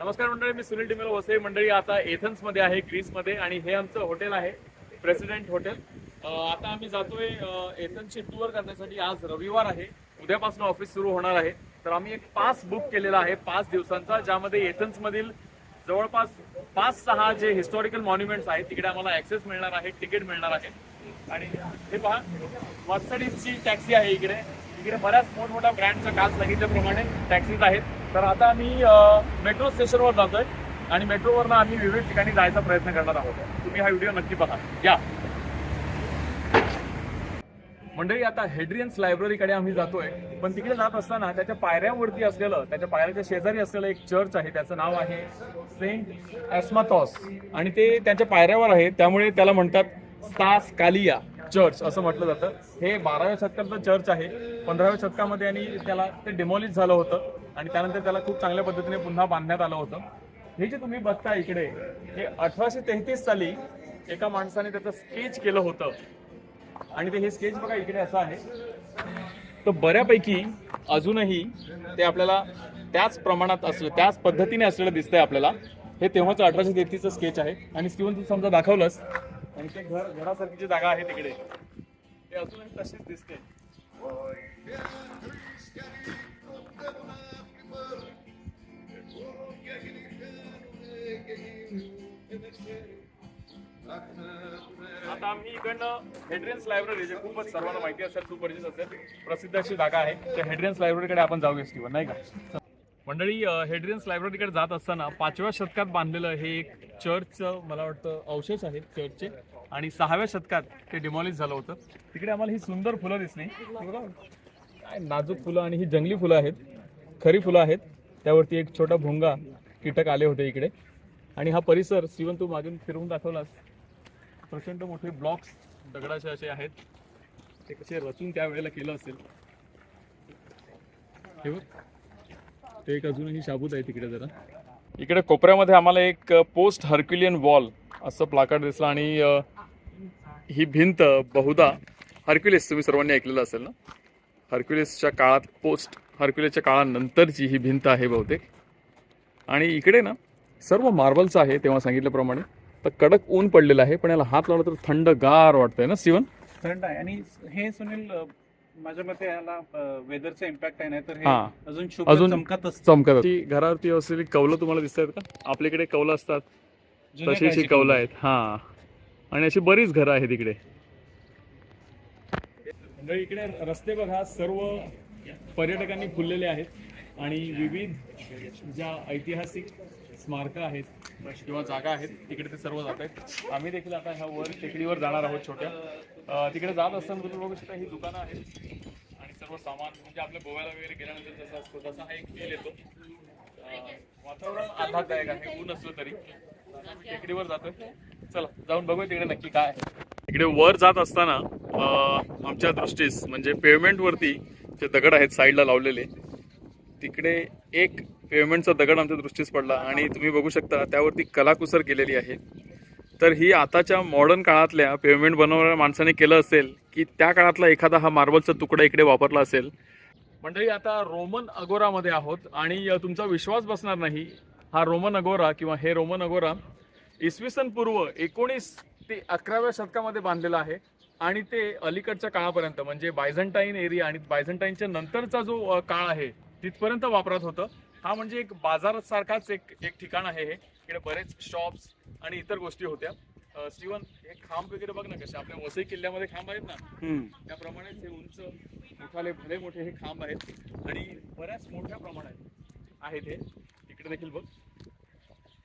नमस्कार मंडळी मी सुनील डिमेल वसई. मंडळी आता एथन्समध्ये आहे ग्रीसमध्ये आणि हे आमचं हॉटेल आहे प्रेसिडेंट हॉटेल. आता आम्ही जातोय एथन्सची टूर करण्यासाठी आज रविवार आहे. उद्यापासून ऑफिस सुरू होणार आहे. तर आम्ही एक पास बुक केलेला आहे पाच दिवसांचा ज्यामध्ये एथन्स मधील जवळपास पाच सहा जे हिस्टॉरिकल मॉन्युमेंट्स आहेत तिकडे आम्हाला ऍक्सेस मिळणार आहे तिकीट मिळणार आहे. आणि हे पहा मर्सडीजची टॅक्सी आहे इकडे. इकडे बऱ्याच मोठमोठ्या ब्रँडच्या काल सांगितल्याप्रमाणे टॅक्सीज आहेत. तर आता आम्ही मेट्रो स्टेशनवर जातोय आणि मेट्रोवरनं आम्ही विविध ठिकाणी जायचा प्रयत्न करणार आहोत. तुम्ही हा व्हिडिओ नक्की पहा या. मंडळी आता हेड्रियन्स लायब्ररीकडे आम्ही जातोय. पण तिकडे जात असताना त्याच्या पायऱ्यांवरती असलेलं त्याच्या पायऱ्याच्या शेजारी असलेलं एक चर्च आहे. त्याचं नाव आहे सेंट ॲस्माथॉस आणि ते त्यांच्या पायऱ्यावर आहे. त्यामुळे त्याला म्हणतात स्तास कालिया चर्च असं म्हटलं जातं. हे बाराव्या शतकातलं चर्च आहे. पंधराव्या शतकामध्ये आणि त्याला ते डिमॉलिश झालं होतं. आणि त्यानंतर त्याला खूप चांगल्या पद्धतीने पुन्हा बांधण्यात आलं होतं. हे जे तुम्ही बघता इकडे हे अठराशे तेहतीस साली एका माणसाने त्याचं स्केच केलं होतं. आणि ते हे स्केच बघा इकडे असं आहे. तर बऱ्यापैकी अजूनही ते आपल्याला त्याच प्रमाणात असलं त्याच पद्धतीने असलेलं दिसतंय आपल्याला. हे तेव्हाचं अठराशे तेहतीसचं स्केच आहे. आणि स्टीवन तू समजा दाखवलंस आणि ते घर घरासारखी जी जागा आहे तिकडे ते अजूनही तशीच दिसते. आता आम्ही इकडनं हेड्रियन्स लायब्ररी जे खूपच सर्वांना माहिती असेल सुपरिचित असेल प्रसिद्ध अशी जागा आहे. त्या हेड्रियन्स लायब्ररीकडे आपण जाऊया स्टीवन नाही का? मंडळी हेड्रियन्स लायब्ररीकडे जात असताना पाचव्या शतकात बांधलेलं हे एक चर्चचं मला वाटतं अवशेष आहेत चर्चचे आणि सहाव्या शतकात ते डिमॉलिश झालं होतं. तिकडे आम्हाला ही सुंदर फुलं दिसली. बघा नाजूक फुलं आणि ही जंगली फुलं आहेत खरी फुलं आहेत. त्यावरती एक छोटा भोंगा कीटक आले होते इकडे. आणि हा परिसर स्टीवन तू मागून फिरवून दाखवलास. प्रचंड मोठे ब्लॉक्स दगडाचे असे आहेत. ते कसे रचून त्यावेळेला केलं असेल. हे ते एक अजूनही शाबूत आहे तिकडे जरा. इकडे कोपऱ्यामध्ये आम्हाला एक पोस्ट हर्क्युलियन वॉल असं प्लाकार्ड दिसलं आणि ही भिंत बहुधा हर्क्युलिस तुम्ही सर्वांनी ऐकलेलं असेल ना? हर्क्युलिसच्या काळात पोस्ट हर्क्युलिसच्या काळानंतरची ही भिंत आहे बहुतेक. आणि इकडे ना सर्व मार्बलचं आहे तेव्हा सांगितल्याप्रमाणे. तर कडक ऊन पडलेलं आहे पण याला हात लावला तर थंड गार वाटतंय ना स्टीवन थंड आहे. आणि हे सुनील माझ्या मते याला वेदरचा इम्पॅक्ट आहे ना तर हे. अजून अजून चमकत असतं. चमकत ती घरावरती असलेली कौलं तुम्हाला दिसत आहेत का? आपल्याकडे कौलं असतात. तशीची कौलं आहेत. हा. आणि अशी बरीच घरं आहेत इकडे. मंडळी इकडे रस्ते बघा सर्व पर्यटकांनी फुललेले आहेत आणि विविध ज्या ऐतिहासिक स्मारकं आहेत किंवा जागा आहेत तिकडे ते सर्व जात आहेत. आम्ही देखील आता ह्या वर टेकडीवर जाणार आहोत छोट्या. तिकडे जात असताना तुम्ही बघू शकता ही दुकानं आहेत. आणि सर्व सामान म्हणजे आपल्या गोव्याला वगैरे गेल्यानंतर जसं असतो तसा हा एक फील येतो. वातावरण आल्हाददायक आहे ऊन असलं तरी. टेकडीवर जातोय. चला जाऊन बघूया तिकडे नक्की काय आहे. इकडे वर जात असताना आमच्या दृष्टीस म्हणजे पेमेंटवरती जे दगड आहेत साईडला लावलेले तिकडे एक पेमेंटचा दगड आमच्या दृष्टीस पडला. आणि तुम्ही बघू शकता त्यावरती कलाकुसर केलेली आहे. तर ही आताच्या मॉडर्न काळातल्या पेमेंट बनवणाऱ्या माणसाने केलं असेल की त्या काळातला एखादा हा मार्बलचा तुकडा इकडे वापरला असेल. मंडळी आता रोमन अगोरामध्ये आहोत आणि तुमचा विश्वास बसणार नाही हा रोमन अगोरा किंवा हे रोमन अगोरा इसवी सन पूर्व एकोणीस ते अकराव्या शतकामध्ये बांधलेला आहे. आणि ते अलीकडच्या काळापर्यंत म्हणजे बायझंटाईन एरिया आणि बायझंटाईनच्या नंतरचा जो काळ आहे तिथपर्यंत वापरात होतं. हा म्हणजे एक बाजारासारखाच एक एक ठिकाण आहे हे. इकडे बरेच शॉप्स आणि इतर गोष्टी होत्या. अ, स्टीवन हे खांब वगैरे बघ ना कसे. आपल्या वसई किल्ल्यामध्ये खांब आहेत ना? हम्म. त्याप्रमाणे हे उंच मोठाले भले मोठे हे खांब आहेत. आणि बऱ्याच मोठ्या प्रमाणात आहेत हे. इकडे देखील बघ.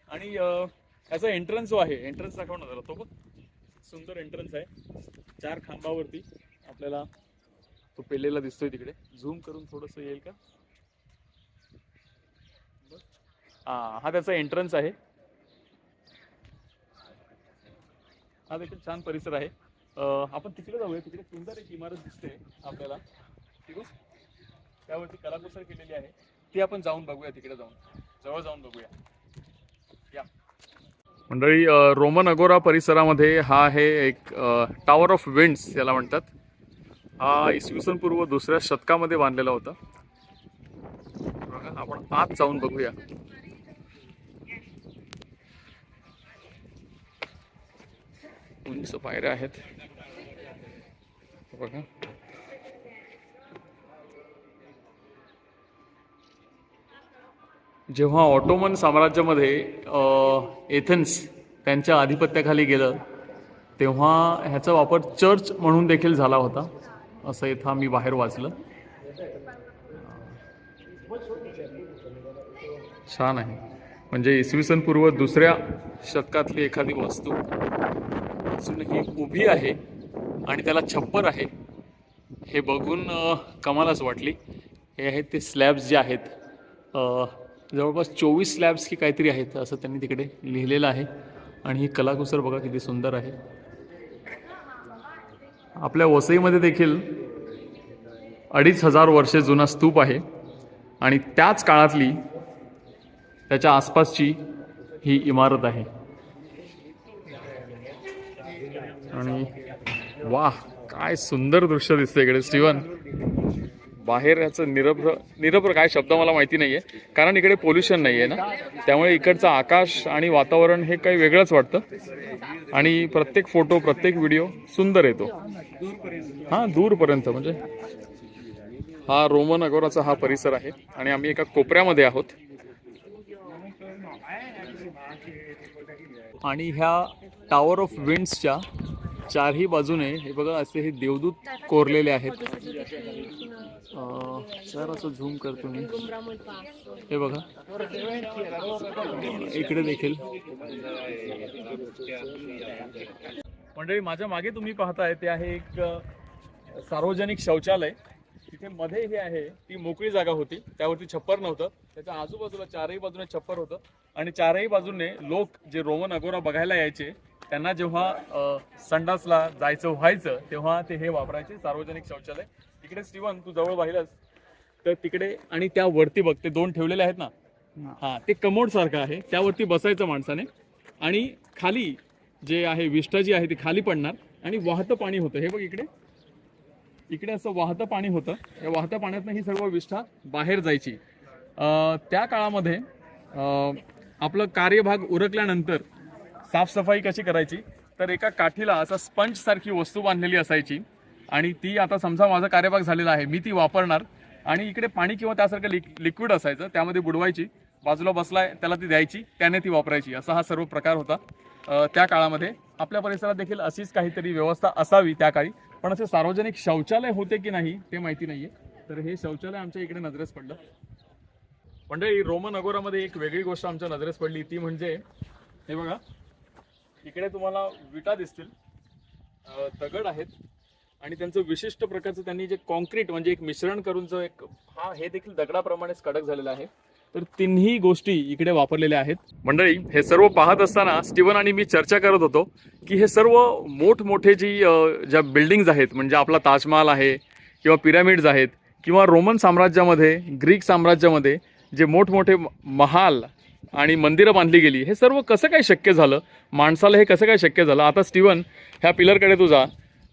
आणि याचा एंट्रन्स जो आहे एंट्रन्स दाखव ना जरा. तो बघ. सुंदर एंट्रन्स आहे. चार खांबावरती आपल्याला तो पेलेला दिसतोय तिकडे. झूम करून थोडस येईल का? हा हा त्याचा एंट्रन्स आहे. हा देखील छान परिसर आहे. आपण तिकडे जाऊया. तिकडे सुंदर एक इमारत दिसते आपल्याला. ठीक आहे? त्यावरती कलाकुसर केलेली आहे. ती आपण जाऊन बघूया तिकडे जाऊन. जवळ जाऊन बघूया. मंडळी रोमन अगोरा परिसरामध्ये हा आहे एक टावर ऑफ विंड्स याला म्हणतात. हा इसवी सन पूर्व दुसऱ्या शतकामध्ये बांधलेला होता. आपण आत जाऊन बघूया. उंच पायऱ्या आहेत. बघा. जेव्हा ऑटोमन साम्राज्यामध्ये एथेन्स त्यांच्या आधिपत्याखाली गेलं तेव्हा ह्याचा वापर चर्च म्हणून देखील झाला होता. असं इथं मी बाहेर वाचलं. छान आहे. म्हणजे इसवी सन पूर्व दुसऱ्या शतकातली एखादी वस्तू अजूनही उभी आहे आणि त्याला छप्पर आहे. हे बघून कमालच वाटली. हे आहेत ते स्लॅब्स जे आहेत जवळपास चोवीस स्लॅब्स की काहीतरी आहेत असं त्यांनी तिकडे लिहिलेलं आहे. आणि ही कलाकुसर बघा किती सुंदर आहे. आपल्या वसईमध्ये देखील अडीच हजार वर्षे जुना स्तूप आहे. आणि त्याच काळातली त्याच्या आसपासची ही इमारत आहे. आणि वा काय सुंदर दृश्य दिसतं इकडे. स्टीवन बाहेर याचं निरभ्र निरभ्र काय शब्द मला माहिती नाही आहे कारण इकडे पोल्युशन नाही आहे ना. त्यामुळे इकडचं आकाश आणि वातावरण हे काही वेगळंच वाटतं. आणि प्रत्येक फोटो प्रत्येक व्हिडिओ सुंदर येतो. हां दूरपर्यंत म्हणजे. हा रोमन अगोराचा हा परिसर आहे. आणि आम्ही एका कोपऱ्यामध्ये आहोत. आणि ह्या टावर ऑफ विंड्सच्या चारही बाजूने हे बघा असे हे देवदूत कोरलेले आहेत. सर असं झूम करतो मी. हे बघा. इकडे देखील. मंडळी माझ्या मागे तुम्ही पाहताय ते आहे एक सार्वजनिक शौचालय. तिथे मध्ये हे आहे ती मोकळी जागा होती. त्यावरती छप्पर नव्हतं. त्याच्या आजूबाजूला चारही बाजूने छप्पर होतं. आणि चारही बाजूने लोक जे रोमन अगोरा बघायला यायचे त्यांना जेव्हा संडासला जायचं व्हायचं तेव्हा ते हे वापरायचे सार्वजनिक शौचालय. तिकडे स्टीवन तू जवळ पाहिलंस. तर तिकडे आणि त्या वरती बघ ते दोन ठेवलेले आहेत ना? हा. ते कमोड सारखं आहे. त्यावरती बसायचं माणसाने. आणि खाली जे आहे विष्ठा जी आहे ती खाली पडणार. आणि वाहतं पाणी होतं. हे बघ इकडे. इकडे असं वाहतं पाणी होतं. या वाहत्या पाण्यातनं ही सर्व विष्ठा बाहेर जायची. त्या काळामध्ये आपलं कार्यभाग उरकल्यानंतर साफसफाई कशी करायची? तर एका काठीला असा स्पंजसारखी वस्तू बांधलेली असायची. आणि ती आता समजा माझा कार्यभाग झालेला आहे मी ती वापरणार. आणि इकडे पाणी किंवा त्यासारखं लिक लिक्विड असायचं त्यामध्ये बुडवायची. बाजूला बसलाय त्याला ती द्यायची त्याने ती वापरायची. असा हा सर्व प्रकार होता. त्या काळामध्ये आपल्या परिसरात देखील अशीच काहीतरी व्यवस्था असावी त्या काळी. पण असे सार्वजनिक शौचालय होते की नाही ते माहिती नाहीये. तर हे शौचालय आमच्या इकडे नजरेस पडलं. म्हणजे रोमन अगोरामध्ये एक वेगळी गोष्ट आमच्या नजरेस पडली. ती म्हणजे हे बघा इकडे तुम्हाला विटा दिसतील. दगड आहेत. आणि त्यांचं विशिष्ट प्रकारचं त्यांनी जे कॉन्क्रीट म्हणजे एक मिश्रण करून जो एक हा हे देखील दगडाप्रमाणेच कडक झालेला आहे. तर तिन्ही गोष्टी इकडे वापरलेल्या आहेत. मंडळी हे सर्व पाहत असताना स्टीवन आणि मी चर्चा करत होतो की हे सर्व मोठमोठे जी ज्या बिल्डिंग्ज आहेत म्हणजे आपला ताजमहाल आहे किंवा पिरॅमिड्स आहेत किंवा रोमन साम्राज्यामध्ये ग्रीक साम्राज्यामध्ये जे मोठमोठे म- महाल आणि मंदिरं बांधली गेली. हे सर्व कसं काय शक्य झालं? माणसाला हे कसं काय शक्य झालं? आता स्टीवन ह्या पिलरकडे तू जा.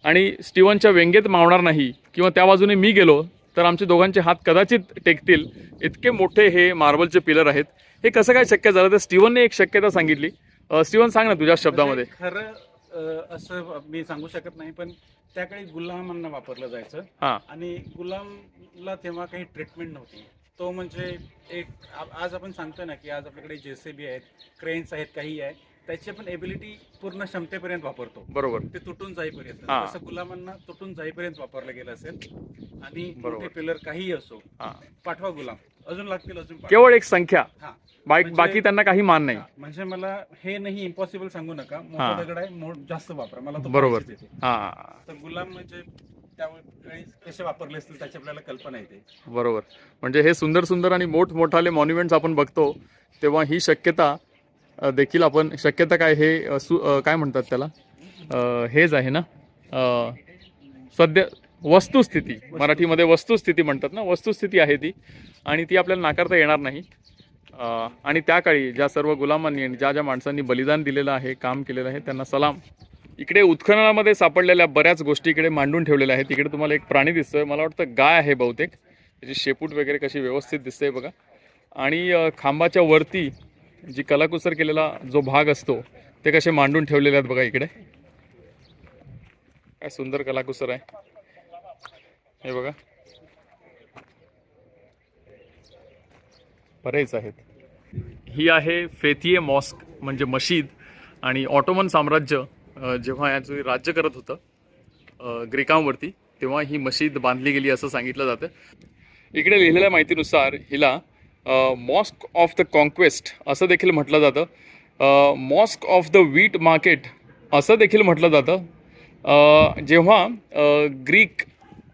आणि स्टीवनच्या व्यंगेत मावणार नाही किंवा त्या बाजूने मी गेलो तर आमचे दोघांचे हात कदाचित टेकतील. इतके मोठे हे मार्बलचे पिलर आहेत. हे कसं काय शक्य झालं? तर स्टीवनने एक शक्यता सांगितली. स्टीवन सांग ना तुझ्या शब्दामध्ये. खरं असं मी सांगू शकत नाही पण त्या काळी गुलामांना वापरलं जायचं. हां. आणि गुलामला तेव्हा काही ट्रीटमेंट नव्हती. तो म्हणजे एक आज आपण सांगतो ना की आज आपल्याकडे जेसीबी आहेत क्रेन्स आहेत काही आहे त्याची आपण एबिलिटी पूर्ण क्षमतेपर्यंत वापरतो बरोबर ते तुटून जाईपर्यंत हा. तसं गुलामांना तुटून जाईपर्यंत वापरलं गेलं असेल आणि बरोबर. मोठे पिलर काहीही असो हां पाठवा गुलाम अजून लागतील अजून पाठवा. केवळ एक संख्या हा बाकी म्हणजे- बाकी त्यांना काही मान नाही हा, म्हणजे मला हे नाही इम्पॉसिबल सांगू नका हा. मोठा दगड आहे जास्त वापरा मला तो बरोबर. पाहिजेच. हां तर गुलाम म्हणजे कसे वापरले असतील त्याची आपल्याला कल्पना येते. बरोबर. म्हणजे हे सुंदर सुंदर आणि मोठमोठाले मॉन्युमेंट्स आपण बघतो तेव्हा ही शक्यता देखील आपण शक्यता काय हे सु काय म्हणतात त्याला? हेच आहे ना? सध्या वस्तुस्थिती मराठीमध्ये वस्तुस्थिती म्हणतात ना? वस्तुस्थिती आहे ती. आणि ती आपल्याला नाकारता येणार नाही. आणि त्या काळी ज्या सर्व गुलामांनी आणि ज्या ज्या माणसांनी बलिदान दिलेलं आहे काम केलेलं आहे त्यांना सलाम. इकडे उत्खननामध्ये सापडलेल्या बऱ्याच गोष्टी इकडे मांडून ठेवलेल्या आहेत. इकडे तुम्हाला एक प्राणी दिसतोय. मला वाटतं गाय आहे बहुतेक. त्याची शेपूट वगैरे कशी व्यवस्थित दिसते बघा. आणि खांबाच्या वरती जी कलाकुसर केलेला जो भाग असतो ते कसे मांडून ठेवलेले आहेत बघा इकडे. काय सुंदर कलाकुसर आहे. हे बघा. बरेच आहेत. ही आहे फेथिये मॉस्क म्हणजे मशीद आणि ऑटोमन साम्राज्य. जेव्हा याचं राज्य करत होतं ग्रीकांवरती तेव्हा ही मशीद बांधली गेली असं सांगितलं जातं. इकडे लिहिलेल्या माहितीनुसार हिला मॉस्क ऑफ द कॉन्क्वेस्ट असं देखील म्हटलं जातं. Mosque of the wheat market असं देखील म्हटलं जातं. जेव्हा ग्रीक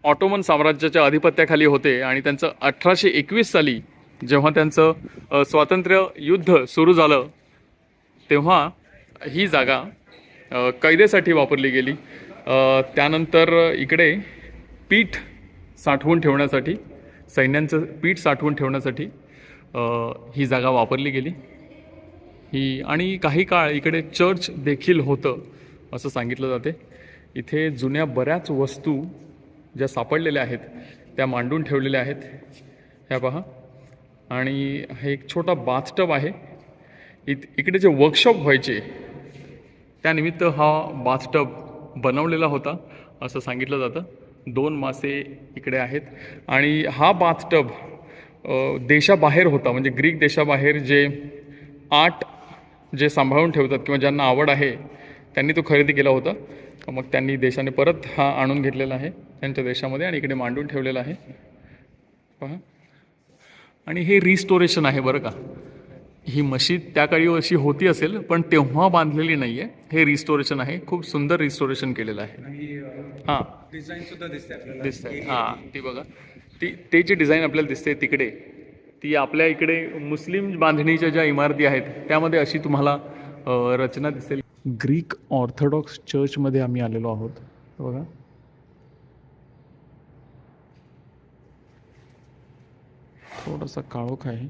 ऑटोमन साम्राज्याच्या अधिपत्याखाली होते आणि त्यांचं अठराशे एकवीस साली जेव्हा त्यांचं स्वातंत्र्य युद्ध सुरू झालं तेव्हा ही जागा कैदेसाठी वापरली गेली. त्यानंतर इकडे पीठ साठवून ठेवण्यासाठी सैन्यांचं पीठ साठवून ठेवण्यासाठी ही जागा वापरली गेली. ही आणि काही काळ इकडे चर्च देखील होतं असं सांगितलं जाते. इथे जुन्या बऱ्याच वस्तू ज्या सापडलेल्या आहेत त्या मांडून ठेवलेल्या आहेत. ह्या पहा. आणि हे एक छोटा बाथटब आहे. इत इकडे जे वर्कशॉप व्हायचे त्यानिमित्त हा बाथटब बनवलेला होता असं सांगितलं जातं. दोन मासे इकडे आहेत. आणि हा बाथटब देशाबाहेर होता म्हणजे ग्रीक देशाबाहेर जे आर्ट जे सांभाळून ठेवतात किंवा ज्यांना आवड आहे त्यांनी तो खरेदी केला होता. मग त्यांनी देशाने परत हा आणून घेतलेला आहे त्यांच्या देशामध्ये आणि इकडे मांडून ठेवलेला आहे. पहा. आणि हे रिस्टोरेशन आहे बरं का. ही मशीद त्या काळी अशी होती असेल पण तेव्हा बांधलेली नाही आहे हे रिस्टोरेशन आहे. खूप सुंदर रिस्टोरेशन केलेलं आहे. हां. डिझाईन सुद्धा दिसते आपल्याला. दिसतंय. हां ती बघा. ती ते जी डिझाईन आपल्याला दिसते तिकडे ती आपल्या इकडे मुस्लिम बांधणीच्या ज्या इमारती आहेत त्यामध्ये अशी तुम्हाला रचना दिसेल. ग्रीक ऑर्थोडॉक्स चर्चमध्ये आम्ही आलेलो आहोत. बघा. थोडासा काळोख आहे.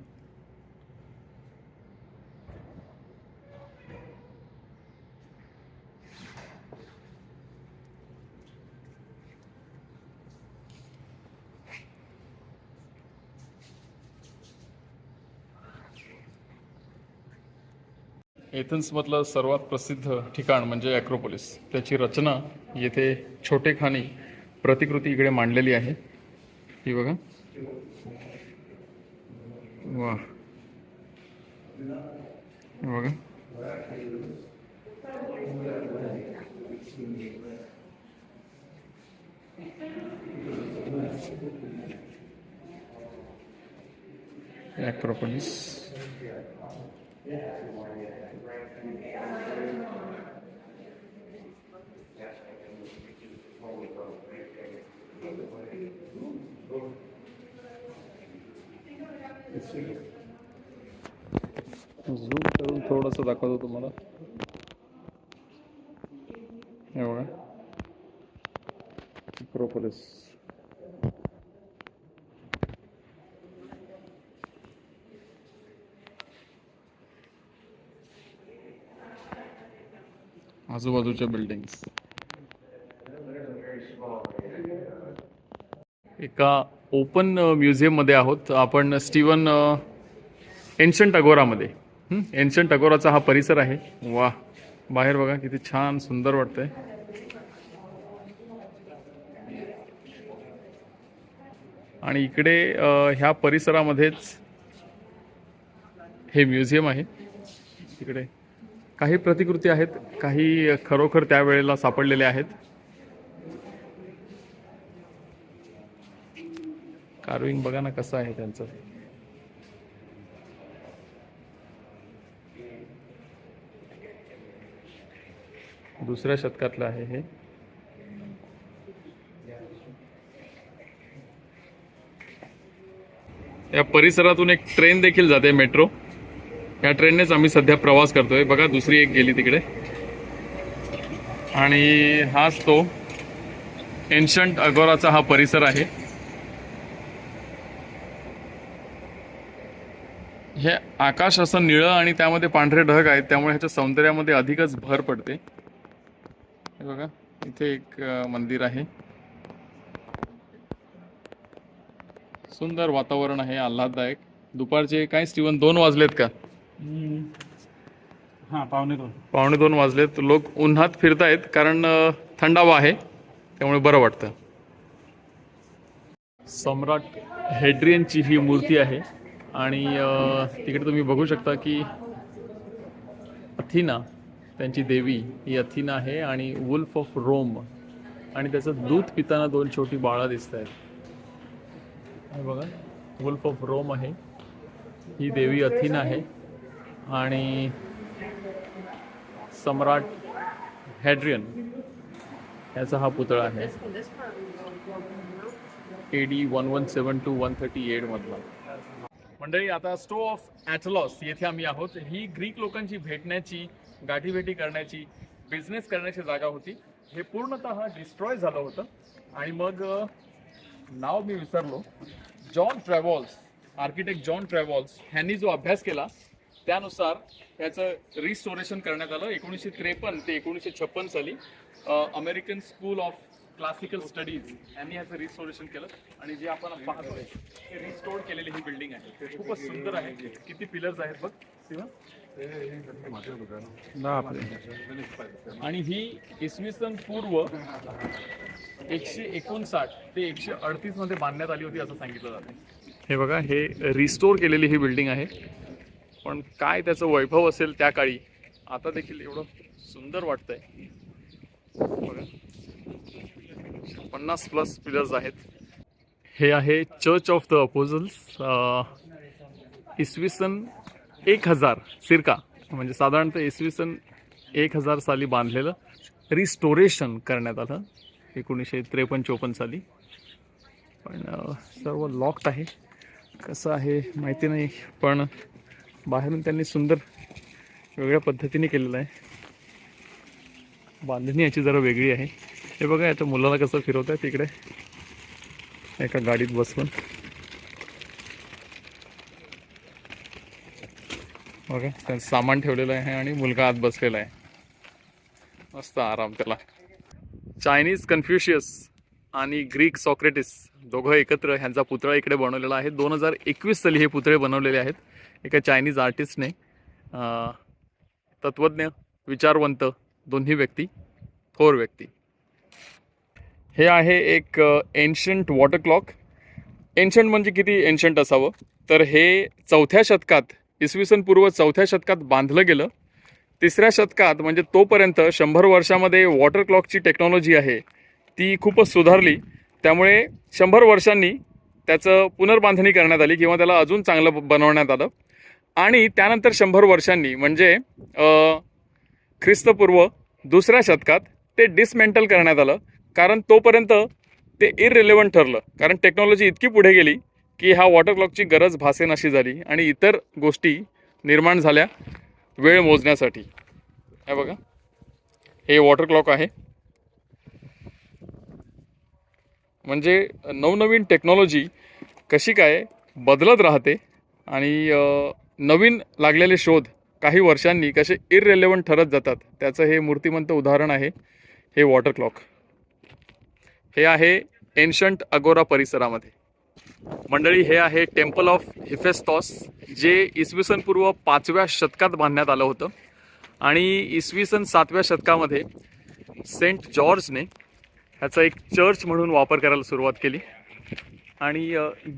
एथन्समधलं सर्वात प्रसिद्ध ठिकाण म्हणजे ॲक्रोपोलिस. त्याची रचना येथे छोटेखानी प्रतिकृती इकडे मांडलेली आहे. ही बघा. वा बघा. ॲक्रोपोलिस. झूम करून थोडंसं दाखवतो तुम्हाला. हे बघा. प्रोपोलिस आजूबाजूच्या बिल्डिंग्स एका ओपन म्युझियममध्ये uh, आहोत. आपण स्टीवन एन्शंट अगोरामध्ये एन्शंट अगोराचा हा परिसर आहे. वा. बाहेर बघा किती छान सुंदर वाटतंय. आणि इकडे ह्या परिसरामध्येच हे म्युझियम आहे. इकडे काही प्रतिकृती आहेत काही खरोखर त्यावेळेला सापडलेल्या आहेत. कार्विंग बघा ना कसं आहे त्यांचं. दुसऱ्या शतकातलं आहे हे. या परिसरातून एक ट्रेन देखील जाते मेट्रो. या ट्रेननेच आम्ही सध्या प्रवास करतोय. बघा दुसरी एक गेली तिकडे. आणि हाच तो एन्शंट अगोराचा हा परिसर आहे. हे आकाश असं निळं आणि त्यामध्ये पांढरे ढग आहेत. त्यामुळे ह्याच्या सौंदर्यामध्ये अधिकच भर पडते. हे बघा इथे एक मंदिर आहे. सुंदर वातावरण आहे आल्हाददायक. दुपारचे काय स्टीवन दोन वाजलेत का? हां पावणे दोन. पावणे दोन वाजलेत. लोक उन्हात फिरतायत कारण थंडावा आहे त्यामुळे बरं वाटतं. सम्राट हेड्रियनची ही मूर्ती आहे. आणि तिकडे तुम्ही बघू शकता की अथिना त्यांची देवी ही अथिना आहे आणि वुल्फ ऑफ रोम. आणि त्याचं दूध पिताना दोन छोटी बाळं दिसत आहेत हे बघा वुल्फ ऑफ रोम आहे. ही देवी अथिना आहे. आणि सम्राट हॅड्रियन याचा हा पुतळा आहे. A D one one seven two one thirty एटमधला मंडळी आता स्टो ऑफ ॲथलॉस येथे आम्ही आहोत. ही ग्रीक लोकांची भेटण्याची गाठीभेटी करण्याची बिझनेस करण्याची जागा होती. हे पूर्णतः डिस्ट्रॉय झालं होतं. आणि मग नाव मी विसरलो. John Travlos architect John Travlos ह्यांनी जो अभ्यास केला त्यानुसार याचं रिस्टोरेशन करण्यात आलं. एकोणीसशे त्रेपन्न ते एकोणीसशे छप्पन साली American school of classical studies यांनी याचं रिस्टोरेशन केलं. आणि जे आपण पाहतोय ते रिस्टोर केलेली ही बिल्डिंग आहे. ते खूपच सुंदर आहे. किती पिलर्स आहेत बघ शिवा आणि ही इसवी सन पूर्व एकशे एकोणसाठ ते एकशे अडतीसमध्ये बांधण्यात आली होती असं सांगितलं जातं. हे बघा हे रिस्टोर केलेली ही बिल्डिंग आहे. पण काय त्याचं वैभव असेल त्या काळी आता देखील एवढं सुंदर वाटतंय. बघा. पन्नास प्लस पिलर्स आहेत. हे आहे चर्च ऑफ द अपोजल्स इसवी सन एक हजार सिरका. म्हणजे साधारणतः इसवी सन एक हजार साली बांधलेलं रिस्टोरेशन करण्यात आलं एकोणीसशे त्रेपन्न चोपन्न साली. पण सर्व लॉक्ड आहे. कसं आहे माहिती नाही पण बाहेरून त्यांनी सुंदर वेगळ्या पद्धतीने केलेलं आहे. बांधणी याची जरा वेगळी आहे. हे बघा याच्या मुलाला कसं फिरवत आहे तिकडे. एका गाडीत बसवून बघा त्यांचं सामान ठेवलेलं आहे आणि मुलगा आत बसलेला आहे. मस्त आराम त्याला. चायनीज कन्फ्युशियस आणि ग्रीक सॉक्रेटिस दोघं एकत्र ह्यांचा पुतळा इकडे बनवलेला आहे. दोन हजार एकवीस साली हे पुतळे बनवलेले आहेत. एका चायनीज आर्टिस्टने तत्वज्ञ विचारवंत दोन्ही व्यक्ती थोर व्यक्ती. हे आहे एक एन्शंट वॉटर क्लॉक एन्शंट म्हणजे किती एन्शंट असावं? तर हे चौथ्या शतकात इसवी सन पूर्व चौथ्या शतकात बांधलं गेलं. तिसऱ्या शतकात म्हणजे तोपर्यंत शंभर वर्षामध्ये वॉटर क्लॉकची टेक्नॉलॉजी आहे ती खूपच सुधारली. त्यामुळे शंभर वर्षांनी त्याचं पुनर्बांधणी करण्यात आली किंवा त्याला अजून चांगलं बनवण्यात आलं. आणि त्यानंतर शंभर वर्षांनी म्हणजे ख्रिस्तपूर्व दुसऱ्या शतकात ते डिसमेंटल करण्यात आलं. कारण तोपर्यंत ते इररिलेवंट ठरलं. कारण टेक्नॉलॉजी इतकी पुढे गेली की ह्या वॉटर क्लॉकची गरज भासेनाशी झाली आणि इतर गोष्टी निर्माण झाल्या वेळ मोजण्यासाठी. हे बघा. हे वॉटर क्लॉक आहे. म्हणजे नवनवीन टेक्नॉलॉजी कशी काय बदलत राहते आणि नवीन लागलेले शोध काही वर्षांनी कसे इररेलेवंट ठरत जातात त्याचं हे मूर्तिमंत उदाहरण आहे हे वॉटर क्लॉक हे आहे एन्शंट अगोरा परिसरामध्ये. मंडळी हे आहे टेम्पल ऑफ हिफेस्टॉस जे इसवी सन पूर्व पाचव्या शतकात बांधण्यात आलं होतं. आणि इसवी सन सातव्या शतकामध्ये सेंट जॉर्जने ह्याचा एक चर्च म्हणून वापर करायला सुरुवात केली. आणि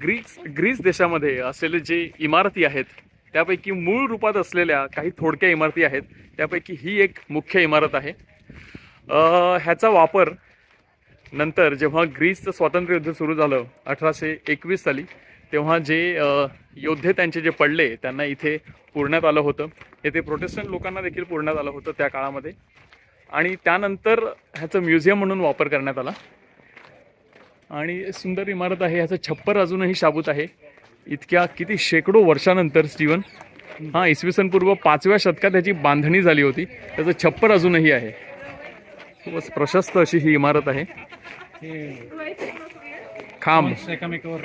ग्रीस ग्रीस देशामध्ये असलेले जे इमारती आहेत त्यापैकी मूळ रूपात असलेल्या काही थोडक्या इमारती आहेत त्यापैकी ही एक मुख्य इमारत आहे. ह्याचा वापर नंतर जेव्हा ग्रीसचं स्वातंत्र्य युद्ध सुरू झालं अठराशे एकवीस साली तेव्हा जे योद्धे त्यांचे जे पडले त्यांना इथे पुरण्यात आलं होतं. येथे प्रोटेस्टंट लोकांना देखील पुरण्यात आलं होतं त्या काळामध्ये. आणि त्यानंतर ह्याचं म्युझियम म्हणून वापर करण्यात आला. आणि सुंदर इमारत आहे ह्याचं छप्पर अजूनही शाबूत आहे. इतक्या किती शेकडो वर्षानंतर स्टीवन हां इसवी सन पूर्व पाचव्या शतकात ह्याची बांधणी झाली होती. त्याचं छप्पर अजूनही आहे. खूपच प्रशस्त अशी ही इमारत आहे. खांब.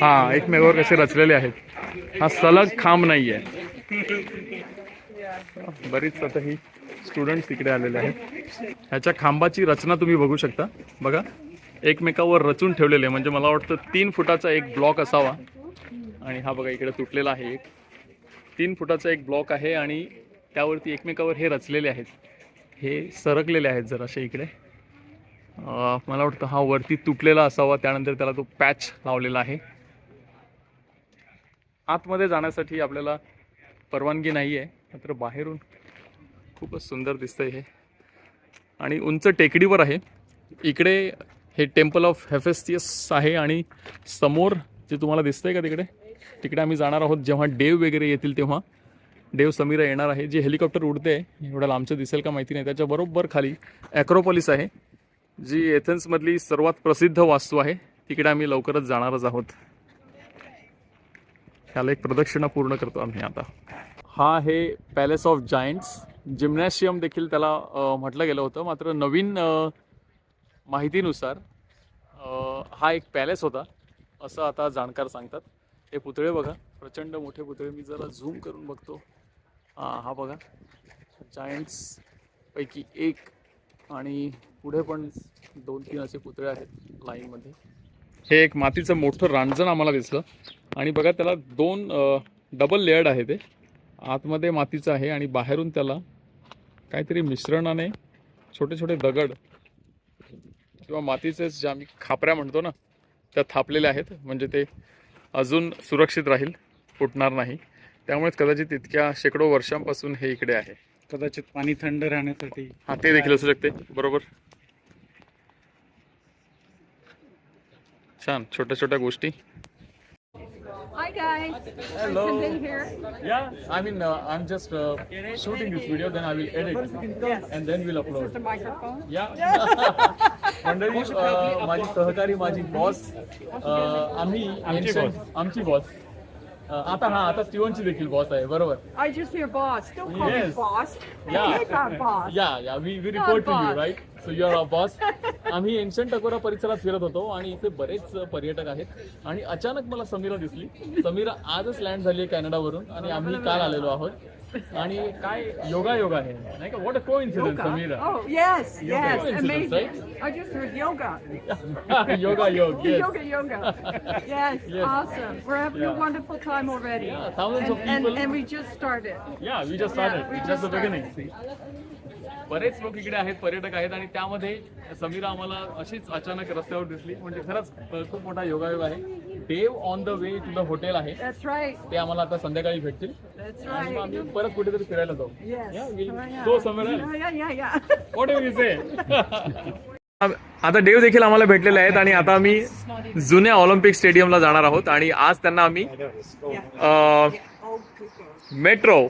हा एकमेकावर कसे रचलेले आहेत. हा सलग खांब नाही आहे बरीच आता ही स्टुडंट तिकडे आलेले आहेत. ह्याच्या खांबाची रचना तुम्ही बघू शकता. बघा एकमेकावर रचून ठेवलेले. म्हणजे मला वाटतं तीन फुटाचा एक ब्लॉक असावा. आणि हा बघा इकडे तुटलेला आहे एक. तीन फुटाचा एक ब्लॉक आहे आणि त्यावरती एकमेकावर हे रचलेले आहेत. हे सरकलेले आहेत जराशे इकडे. मला वाटतं हा वरती तुटलेला असावा. त्यानंतर त्याला तो पॅच लावलेला आहे. आतमध्ये जाण्यासाठी आपल्याला परवानगी नाही आहे मात्र बाहेरून खूपच सुंदर दिसतंय हे. आणि उंच टेकडीवर आहे. इकडे हे टेम्पल ऑफ हेफेस्टियस आहे आणि समोर जे तुम्हाला दिसतंय का तिकडे? तिकडे आम्ही जाणार आहोत. जेव्हा डेव वगैरे येतील तेव्हा. डेव समीरा येणार आहे. जे हेलिकॉप्टर उडते एवढं लांबचं दिसेल का माहिती नाही. त्याच्याबरोबर खाली ॲक्रोपॉलिस आहे. जी एथन्समधली सर्वात प्रसिद्ध वास्तू आहे तिकडे आम्ही लवकरच जाणारच आहोत. ह्याला एक प्रदक्षिणा पूर्ण करतो आम्ही आता. हा आहे पॅलेस ऑफ जायंट्स जिम्नॅशियम देखील त्याला म्हटलं गेलं होतं मात्र नवीन माहितीनुसार हा एक पॅलेस होता असं आता जाणकार सांगतात. हे पुतळे बघा प्रचंड मोठे पुतळे. मी जरा झूम करून बघतो. हा बघा. जायंट्सपैकी एक आणि पुढे पण दोन तीन असे पुतळे आहेत लाईनमध्ये हे एक मातीचं मोठं रांजण आम्हाला दिसलं. आणि बघा त्याला दोन डबल लेअर्ड आहे ते. आतमध्ये मातीचं आहे आणि बाहेरून त्याला काहीतरी मिश्रणाने छोटे छोटे दगड किंवा मातीचे जे आम्ही खापऱ्या म्हणतो ना त्या थापलेल्या आहेत. म्हणजे ते अजून सुरक्षित राहील फुटणार नाही. त्यामुळेच कदाचित इतक्या शेकडो वर्षांपासून हे इकडे आहे. कदाचित पाणी थंड राहण्यासाठी हा ते देखील असू शकते. बरोबर. छान छोट्या छोट्या गोष्टी Hi guys. Hello. I've been here. Yeah, I mean, uh, I'm just uh, shooting this video, then I will edit, and then we'll upload. The microphone. Yeah. मंडळी अ, माझी सहकारी माझी बॉस आम्ही ancient- आमची बॉस आता हा आता स्टीवनची देखील बॉस आहे बरोबर I just hear boss. Don't call Yes. me boss. Yeah. Keep our boss. Yeah yeah we we report to you boss. Right So you boss आम्ही एन्शंट अकोरा परिसरात फिरत होतो आणि इथे बरेच पर्यटक आहेत. आणि अचानक मला समीरा दिसली. समीरा आजच लँड झाली आहे कॅनडावरून आणि आम्ही काल आलेलो आहोत. आणि काय योगा आहे? वॉट का? What a coincidence Sameera. Yes बरेच लोक इकडे आहेत पर्यटक आहेत आणि त्यामध्ये समीरा आम्हाला अशीच अचानक रस्त्यावर दिसली. म्हणजे खरंच खूप मोठा योगायोग आहे. Dev on the way to the hotel आहे. ते आम्हाला आता संध्याकाळी भेटतील. आणि आम्ही. परत कुठेतरी फिरायला जाऊ? आता देव देखील आम्हाला भेटलेले आहेत आणि आता आम्ही जुन्या ऑलिम्पिक स्टेडियमला जाणार आहोत आणि आज त्यांना आम्ही. मेट्रो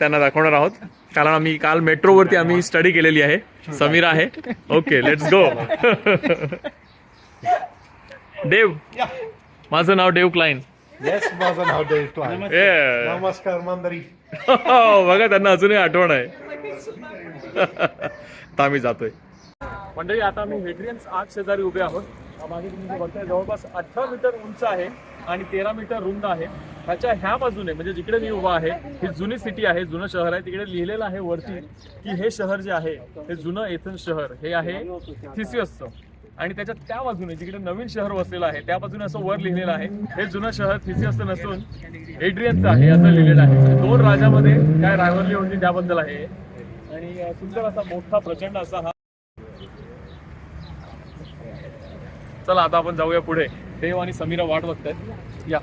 त्यांना दाखवणार आहोत. कारण आम्ही काल मेट्रोवरती आम्ही स्टडी केलेली आहे. समीरा आहे. Okay let's go Dev. माझं नाव देव क्लाइन येस माझं नाव देव क्लाइन. नमस्कार मंदरी बघा त्यांना अजूनही आठवण आहे. आता आम्ही जातोय. मंडळी आता आम्ही हेड्रियन्स आठ शेजारी उभे आहोत. मागे तुम्ही बघताय जवळपास अठरा मीटर उंच आहे. आणि तेरा मीटर रुंद आहे. ह्याच्या ह्या बाजूने म्हणजे जिकडे मी उभा आहे ही जुनी सिटी आहे जुनं शहर आहे तिकडे लिहिलेलं आहे वरती की हे शहर जे आहे हे जुनं एथन्स शहर हे आहे थिसियसचं. आणि त्याच्या त्या बाजूने जिकडे नवीन शहर वसलेलं आहे त्या बाजूने असं वर लिहिलेलं आहे हे जुनं शहर थिसियसचं नसून एड्रियनचं आहे असं लिहिलेलं आहे. दोन राजामध्ये काय रायवरली होती त्याबद्दल आहे. आणि सुंदर असा मोठा प्रचंड असा हा. चला आता आपण जाऊया पुढे. देव आणि समीरा वाट बघत आहेत या.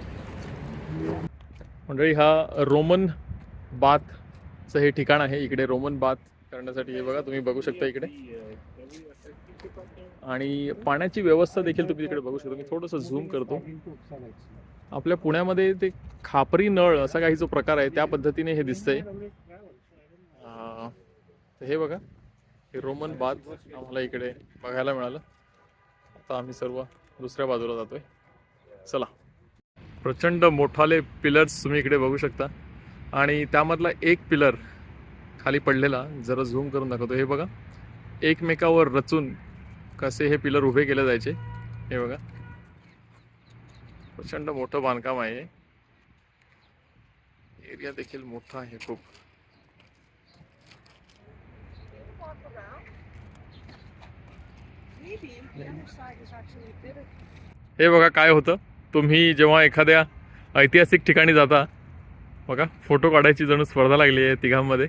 मंडळी हा रोमन बाथचं हे ठिकाण आहे. इकडे रोमन बाथ करण्यासाठी हे बघा तुम्ही बघू शकता इकडे. आणि पाण्याची व्यवस्था देखील तुम्ही तिकडे बघू शकता. मी थोडंसं झूम करतो. आपल्या पुण्यामध्ये ते खापरी नळ असा काही जो प्रकार आहे त्या पद्धतीने हे दिसतंय. हे बघा हे रोमन बाथ आम्हाला इकडे बघायला मिळालं. आता आम्ही सर्व दुसऱ्या बाजूला जातोय. चला. प्रचंड मोठाले पिलर्स तुम्ही इकडे बघू शकता. आणि त्यामधला एक पिलर खाली पडलेला जरा झूम करून दाखवतो. हे बघा. एकमेकावर रचून कसे हे पिलर उभे केले जायचे. हे बघा. प्रचंड मोठं बांधकाम आहे. एरिया देखील मोठा आहे खूप. हे बघा काय होतं. तुम्ही जेव्हा एखाद्या ऐतिहासिक ठिकाणी जाता बघा फोटो काढायची जणू स्पर्धा लागली आहे तिघांमध्ये.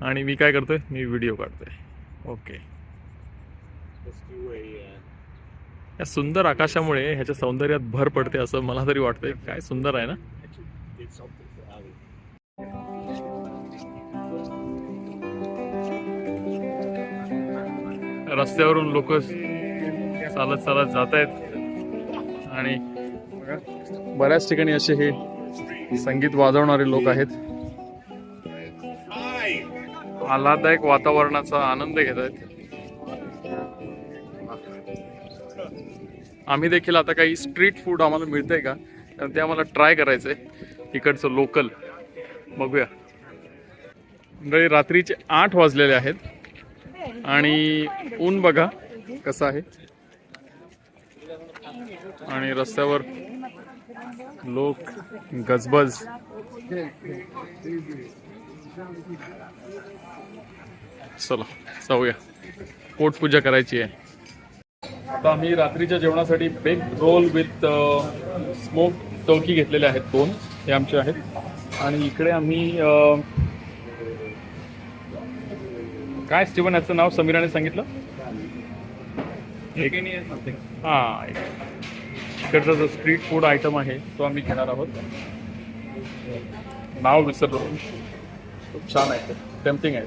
आणि मी काय करतोय? मी व्हिडिओ काढतोय. ओके. या सुंदर आकाशामुळे ह्याच्या सौंदर्यात भर पडते असं मला तरी वाटतंय. काय सुंदर आहे ना? रस्त्यावरून लोक चालत चालत जात आहेत. आणि बऱ्याच ठिकाणी असे हे संगीत वाजवणारे लोक आहेत. आल्हाददायक वातावरणाचा आनंद घेत आहेत. आम्ही देखील आता काही स्ट्रीट फूड आम्हाला मिळतंय का? तर ते आम्हाला ट्राय करायचंय. इकडचं लोकल बघूया. मंडळी रात्रीचे आठ वाजलेले आहेत. आणि ऊन बघा कसं आहे. आणि रस्त्यावर लोक गजबज. चला जाऊया. पोटपूजा करायची आहे. आता आम्ही रात्रीच्या जेवणासाठी bake roll with smoke turkey घेतलेले आहेत दोन. हे आमचे आहेत. आणि इकडे आम्ही uh, काय स्टीवन याचं नाव? समीराने सांगितलं? एक हां इकडचा जो स्ट्रीट फूड आयटम आहे तो आम्ही घेणार आहोत. नाव विसरलो. खूप छान आहे टेम्पटिंग आहे.